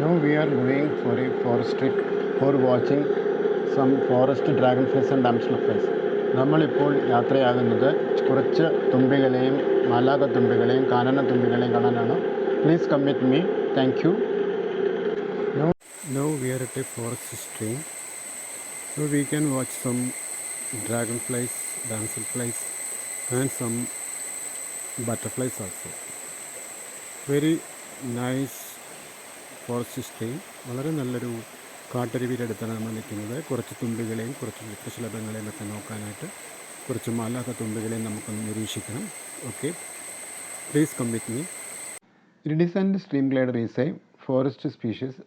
Now we are going for a forest trip for watching some forest dragonflies and damselflies. നമ്മളിപ്പോൾ യാത്രയാകുന്നത് കുറച്ച് തുമ്പികളെയും മാലാക തുമ്പികളെയും കാനന തുമ്പികളെയും കാണാനാണ് please come with me thank you Now, now we are at a forest stream. So we can watch some dragonflies, damselflies and some butterflies also. Very nice forest stream വളരെ നല്ലൊരു കാട്ടരുവിയുടെ അടുത്താണ് നമ്മൾ നിൽക്കുന്നത്. കുറച്ച് തുമ്പികളെയും കുറച്ച് വൃക്ഷശലഭങ്ങളെയും ഒക്കെ നോക്കാനായിട്ട് കുറച്ച് മാലാത്ത തുമ്പികളെയും നമുക്കൊന്ന് നിരീക്ഷിക്കണം. Okay please come with me iridescent stream glider is a forest species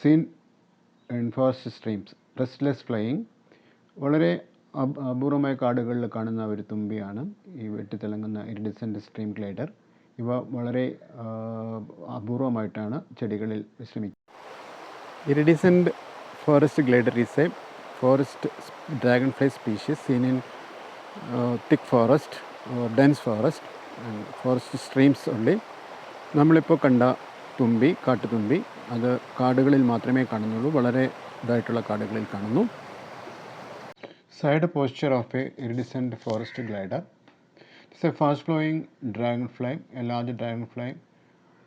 seen in forest streams restless flying വളരെ അപൂർവമായ കാടുകളിൽ കാണുന്ന ഒരു തുമ്പിയാണ് ഈ വെട്ടിത്തിളങ്ങുന്ന ഇരിഡിസന്റ് സ്ട്രീം ഗ്ലൈഡർ ഇവ വളരെ അപൂർവമായിട്ടാണ് ചെടികളിൽ വിശ്രമിക്കുന്നത്. Iridescent forest glider is a forest dragon fly species seen in thick forest dense forest forest streams ഉള്ളി നമ്മളിപ്പോൾ കണ്ട തുമ്പി കാട്ടുതുമ്പി അത് കാടുകളിൽ മാത്രമേ കാണുന്നുള്ളൂ വളരെ ഇതായിട്ടുള്ള കാടുകളിൽ കാണുന്നു. Side posture of a iridescent forest glider It's a fast flowing dragonfly, a large dragonfly,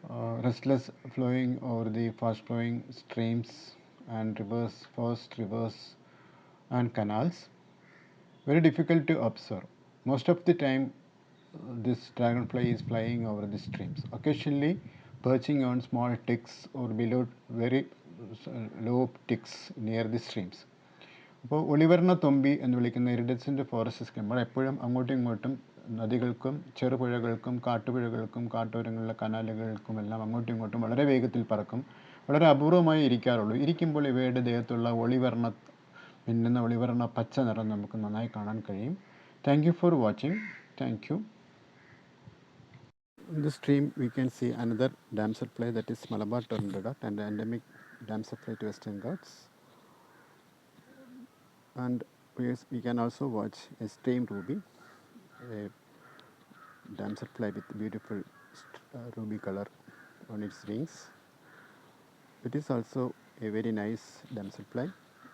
uh, restless flowing over the fast flowing streams and rivers, first rivers and canals. Very difficult to observe. Most of the time this dragonfly is flying over the streams. Occasionally perching on small ticks or below very low ticks near the streams. അപ്പോൾ ഒളിവർണ തൊമ്പി എന്ന് വിളിക്കുന്ന ഇറിഡസിന്റെ forest സ്കെമ്പർ എപ്പോഴും അങ്ങോട്ടും ഇങ്ങോട്ടും നദികൾക്കും ചെറുപുഴകൾക്കും കാട്ടുപുഴകൾക്കും കാട്ടോരങ്ങളിലെ കനാലുകൾക്കും എല്ലാം അങ്ങോട്ടും ഇങ്ങോട്ടും വളരെ വേഗത്തിൽ പറക്കും. വളരെ അപൂർവമായി ഇരിക്കാറുള്ളൂ. ഇരിക്കുമ്പോൾ ഇവയുടെ ദേഹത്തുള്ള ഒളിവർണ മിന്നുന്ന ഒളിവർണ പച്ച നിറം നമുക്ക് നന്നായി കാണാൻ കഴിയും. Thank you for watching thank you In we stream, we can see another damselfly that is Malabar and and endemic fly to western Ghats. And we, can also watch a stream ruby, a damselfly with beautiful uh, ruby color on its wings. It is also a very nice damselfly.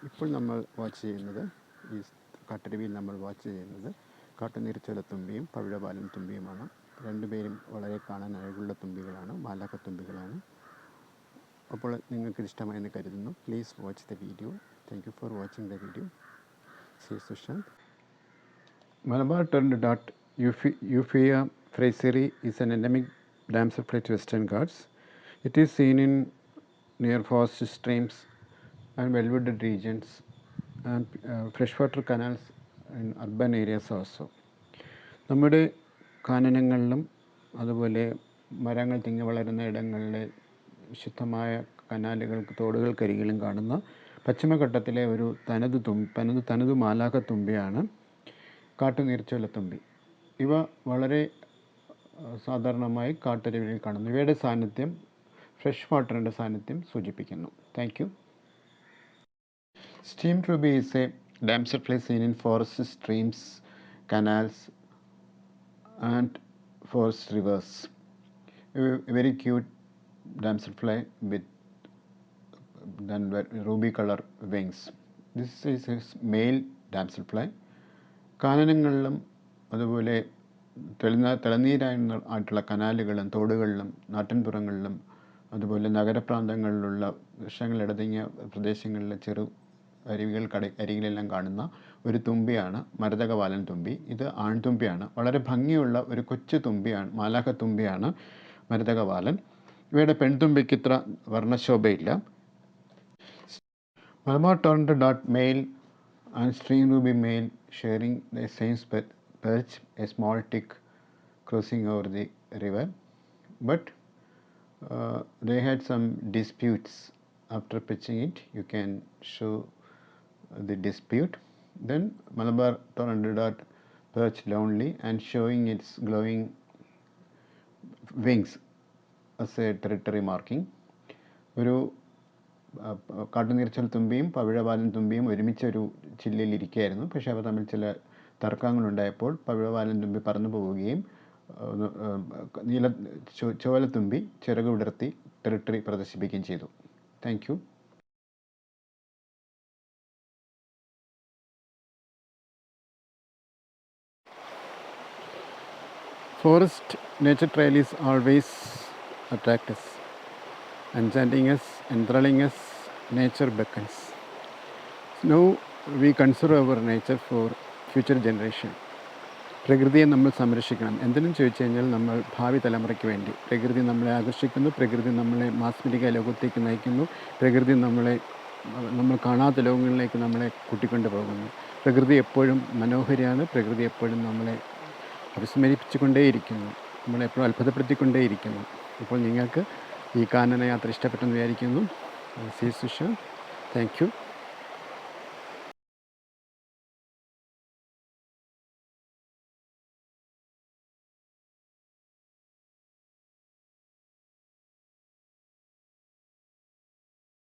ഇപ്പോൾ നമ്മൾ watch ചെയ്യുന്നത് ഈ കാട്ടരുവിയിൽ നമ്മൾ watch ചെയ്യുന്നത് കാട്ടുനീർച്ചോലത്തുമ്പിയും പവിഴപാലൻ തുമ്പിയുമാണ് രണ്ടുപേരും വളരെ കാണാൻ അഴകുള്ള തുമ്പികളാണ് മാലാക്ക തുമ്പികളാണ് അപ്പോൾ നിങ്ങൾക്ക് ഇഷ്ടമായെന്ന് കരുതുന്നു please watch the video thank you for watching the video C Sushant Malabar torrent dot Euphaea fraseri is an endemic damselfly to western Ghats. It is seen in near forest streams and well-wooded regions and uh, freshwater canals in urban areas also. നമ്മുടെ കാനനങ്ങളിലും അതുപോലെ മരങ്ങൾ തിങ്ങി വളരുന്ന ഇടങ്ങളിലെ ശുദ്ധമായ കനാലുകൾക്ക് തോടുകൾക്കരികിലും കാണുന്ന പശ്ചിമഘട്ടത്തിലെ ഒരു തനത് തനത് തുമ്പിയാണ് കാട്ടുനീർച്ചോലത്തുമ്പി ഇവ വളരെ സാധാരണമായി കാട്ടരുവിയിൽ കാണുന്നു. ഇവയുടെ സാന്നിധ്യം ഫ്രഷ് വാട്ടറിന്റെ സാന്നിധ്യം സൂചിപ്പിക്കുന്നു. Thank you stream ruby is a damselfly seen in forest streams canals and forest rivers very cute cute fly with then ruby color wings. This is a male damselfly. കാനനങ്ങളിലും അതുപോലെ തെളിന തിളനീരായ ആയിട്ടുള്ള കനാലുകളിലും തോടുകളിലും നാട്ടിൻപുറങ്ങളിലും അതുപോലെ നഗരപ്രാന്തങ്ങളിലുള്ള വൃക്ഷങ്ങളിടതിങ്ങിയ പ്രദേശങ്ങളിലെ ചെറു അരുവികൾ കട അരികിലെല്ലാം കാണുന്ന ഒരു തുമ്പിയാണ് മരതകവാലൻ തുമ്പി ഇത് ആൺതുമ്പിയാണ് വളരെ ഭംഗിയുള്ള ഒരു കൊച്ചു തുമ്പിയാണ് മാലാഖ തുമ്പിയാണ് മരതകവാലൻ ഇവയുടെ പെൺതുമ്പിക്ക് ഇത്ര വർണശോഭയില്ല Malabar turned dot male and string ruby male sharing the same perch, a small tick crossing over the river. But uh, they had some disputes after pitching it. You can show the dispute. Then Malabar turned dot perched lonely and showing its glowing wings as a territory marking. ഒരു കാട്ടുനീർച്ചൽ തുമ്പിയും പവിഴവാലൻ തുമ്പിയും ഒരുമിച്ചൊരു ചില്ലയിൽ ഇരിക്കുകയായിരുന്നു പക്ഷേ അവ തമ്മിൽ ചില തർക്കങ്ങളുണ്ടായപ്പോൾ പവിഴവാലൻ തുമ്പി പറന്നു പോവുകയും നീല ചോല തുമ്പി ചിറക് വിടർത്തി ടെറിട്ടറി പ്രദർശിപ്പിക്കുകയും ചെയ്തു. Thank you forest nature trail is attract us, enchanting us, enthralling us, nature beckons. Now we conserve our nature for future generation. പ്രകൃതിയെ നമ്മൾ സംരക്ഷിക്കണം. എന്തിനും ചോദിച്ചു കഴിഞ്ഞാൽ നമ്മൾ ഭാവി തലമുറയ്ക്ക് വേണ്ടി. പ്രകൃതി നമ്മളെ ആകർഷിക്കുന്നു. പ്രകൃതി നമ്മളെ മാസ്മരിക ലോകത്തേക്ക് നയിക്കുന്നു. പ്രകൃതി നമ്മളെ നമ്മൾ കാണാത്ത ലോകങ്ങളിലേക്ക് നമ്മളെ കൂട്ടിക്കൊണ്ടു പോകുന്നു. പ്രകൃതി എപ്പോഴും മനോഹരിയാണ്. പ്രകൃതി എപ്പോഴും നമ്മളെ അവിസ്മരിപ്പിച്ചുകൊണ്ടേയിരിക്കുന്നു. നമ്മളെപ്പോഴും അത്ഭുതപ്പെടുത്തിക്കൊണ്ടേയിരിക്കുന്നു. അപ്പോൾ നിങ്ങൾക്ക് ഈ കാനന യാത്ര ഇഷ്ടപ്പെട്ടെന്ന് വിചാരിക്കുന്നു. C Susha thank you